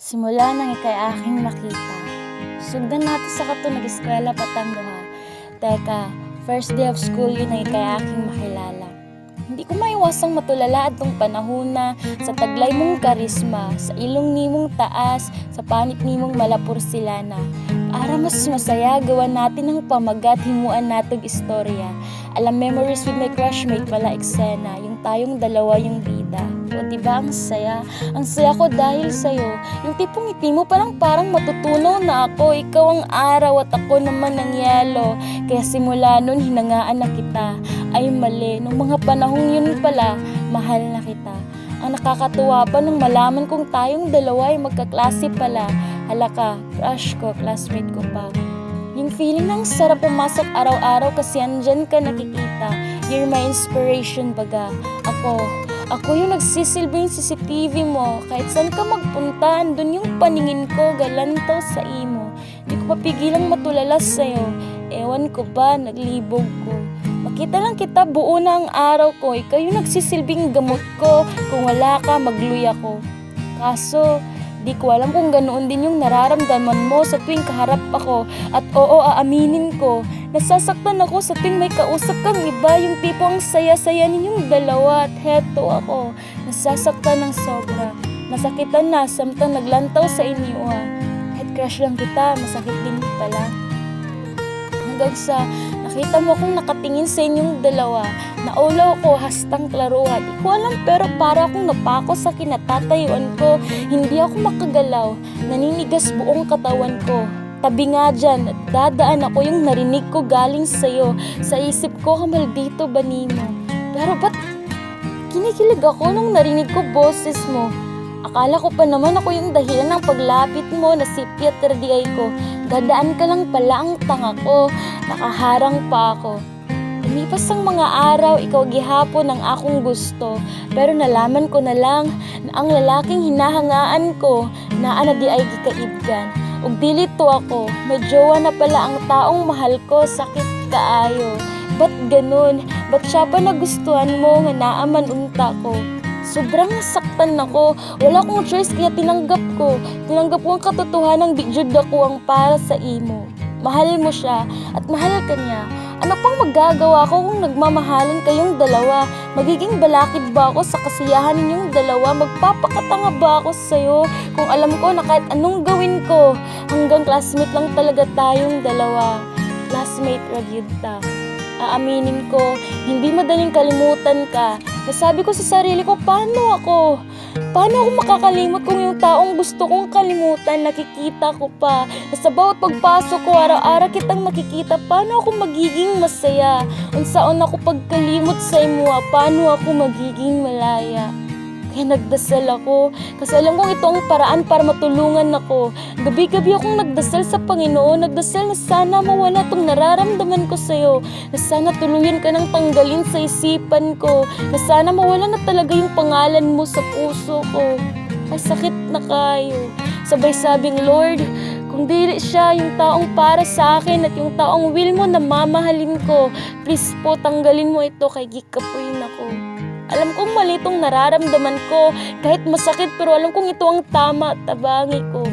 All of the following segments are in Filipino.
Simula nang ikay aking makita. Sugdan natin sa kato nag-eskwela patanggo ha. Teka, first day of school yun ang ikay aking makilala. Hindi ko maiwasang matulala panahon na sa taglay mong karisma, sa ilong nimong taas, sa panit nimong malapursilana. Para mas masaya, gawa natin ang pamagat, himuan natog istorya. Alam memories with my crushmate pala eksena, yung tayong dalawa yung bida. O diba ang saya? Ang saya ko dahil sa'yo. Yung tipong ngiti mo parang parang matutunaw na ako. Ikaw ang araw at ako naman ang yelo. Kaya simula nun hinangaan na kita. Ay mali, nung mga panahong yun pala, mahal na kita. Ang nakakatuwa pa nung malaman kong tayong dalawa ay magkaklase pala. Halaka, crush ko, classmate ko pa. Yung feeling ng sarap pumasok araw-araw kasi andyan ka nakikita. You're my inspiration baga. Ako, ako yung nagsisilbing CCTV mo. Kahit saan ka magpunta, andun yung paningin ko, galantaw sa imo. Di ko papigilang matulala sa'yo. Ewan ko ba, naglibog ko. Makita lang kita, buo na ang araw ko. Ikaw yung nagsisilbing gamot ko. Kung wala ka, magluy ako. Kaso, di ko alam kung ganoon din yung nararamdaman mo sa tuwing kaharap ako. At oo, aaminin ko, nasasaktan ako sa tuwing may kausap kang iba. Yung tipo ang saya-saya ninyong dalawa at heto ako. Nasasaktan ng sobra. Nasakitan na, samtang naglantaw sa inyo ah. Kahit crush lang kita, masakit din pala. Hanggang sa nakita mo akong nakatingin sa inyong dalawa. Naulaw ko hastang klaruhan. Di ko alam pero para akong napako sa kinatatayuan ko. Hindi ako makagalaw. Naninigas buong katawan ko. Tabi nga dyan, dadaan ako yung narinig ko galing sa'yo. Sa isip ko, maldito ba nimo? Pero ba't kinikilig ako nung narinig ko boses mo? Akala ko pa naman ako yung dahilan ng paglapit mo na si Peter Diay ko. Dadaan ka lang pala ang tanga ko. Nakaharang pa ako. Lumipas ang mga araw, ikaw gihapon ang akong gusto. Pero nalaman ko na lang na ang lalaking hinahangaan ko na di ay gikaibgan. Ug dilito ako, may jowa na pala ang taong mahal ko, sakit kaayo. Ba't ganun? Ba't siya pa nagustuhan mo nga naaman unta ko? Sobrang nasaktan ako. Wala akong choice kaya tinanggap ko. Tinanggap ko ang katotohanan jud ako ang para sa imo. Mahal mo siya at mahal ka niya. Ano pang magagawa ko kung nagmamahalan kayong dalawa? Magiging balakid ba ako sa kasiyahan ninyong dalawa? Magpapakatanga ba ako sa'yo? Kung alam ko na kahit anong gawin ko, hanggang classmate lang talaga tayong dalawa. Classmate Ragyudta. Aaminin ko, hindi madaling kalimutan ka. Nasabi ko sa sarili ko, paano ako? Paano ako makakalimot kung yung taong gusto kong kalimutan, nakikita ko pa? Sa bawat pagpasok ko, araw-araw kitang nakikita, paano ako magiging masaya? Unsaon ako pagkalimot sa imo, paano ako magiging malaya? Kaya nagdasal ako. Kasi alam kong ito ang paraan para matulungan ako. Gabi-gabi akong nagdasal sa Panginoon. Nagdasal na sana mawala tong nararamdaman ko sa'yo. Na sana tuluyan ka ng tanggalin sa isipan ko. Na sana mawala na talaga yung pangalan mo sa puso ko. Ay sakit na kayo. Sabay sabing, Lord, kung dili siya yung taong para sa akin at yung taong will mo na mamahalin ko, please po tanggalin mo ito kay gikapuin ako. Alam kong mali itong nararamdaman ko. Kahit masakit pero alam kong ito ang tama at tabangi ko.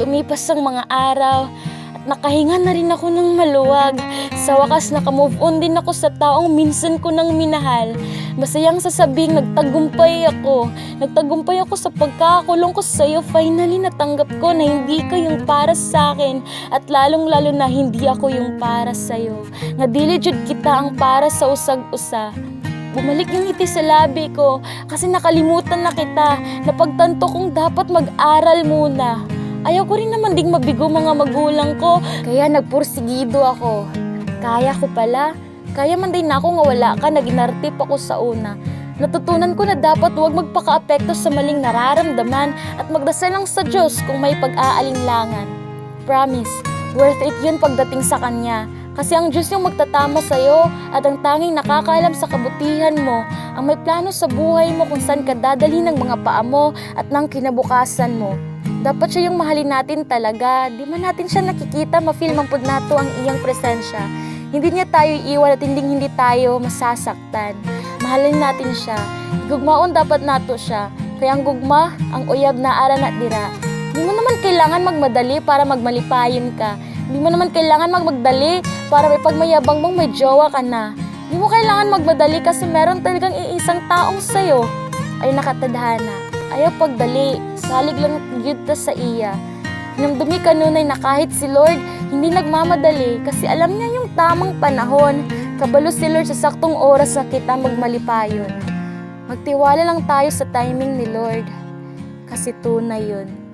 Lumipas ang mga araw at nakahinga na rin ako ng maluwag. Sa wakas nakamove on din ako sa taong minsan ko nang minahal. Masayang sasabing nagtagumpay ako. Nagtagumpay ako sa pagkakakulong ko sa iyo. Finally natanggap ko na hindi ka yung para sa akin at lalong lalo na hindi ako yung para sa iyo. Nga dili jud kita ang para sa usag-usa. Bumalik yung ngiti sa labi ko kasi nakalimutan na kita. Napagtanto kong dapat mag-aral muna. Ayaw ko rin naman ding mabigo mga magulang ko, kaya nagpursigido ako. Kaya ko pala. Kaya man din ako nga wala ka, naginartip ako sa una. Natutunan ko na dapat huwag magpaka-apekto sa maling nararamdaman at magdasal lang sa Diyos kung may pag-aalinlangan. Promise, worth it yun pagdating sa Kanya. Kasi ang Diyos yung magtatama sa'yo at ang tanging nakakaalam sa kabutihan mo, ang may plano sa buhay mo kung saan ka dadali ng mga paa mo at ng kinabukasan mo. Dapat siya yung mahalin natin talaga. Di man natin siya nakikita, ma-feel man pud nato ang iyang presensya. Hindi niya tayo iiwan at hindi hindi tayo masasaktan. Mahalin natin siya. Gugmaon dapat nato siya. Kaya ang gugma, ang uyab na ara na dira. Di mo naman kailangan magmadali para magmalipayon ka. Di mo naman kailangan magmagdali para may pagmayabang mong may jowa ka na. Di mo kailangan magmadali kasi meron talagang iisang taong sa'yo ay nakatadhana. Ayaw pagdali, salig lang yun sa iya. Hinamdumi ka nun ay na kahit si Lord hindi nagmamadali kasi alam niya yung tamang panahon. Kabalo si Lord sa saktong oras na kita magmalipayon. Magtiwala lang tayo sa timing ni Lord kasi tunay yun.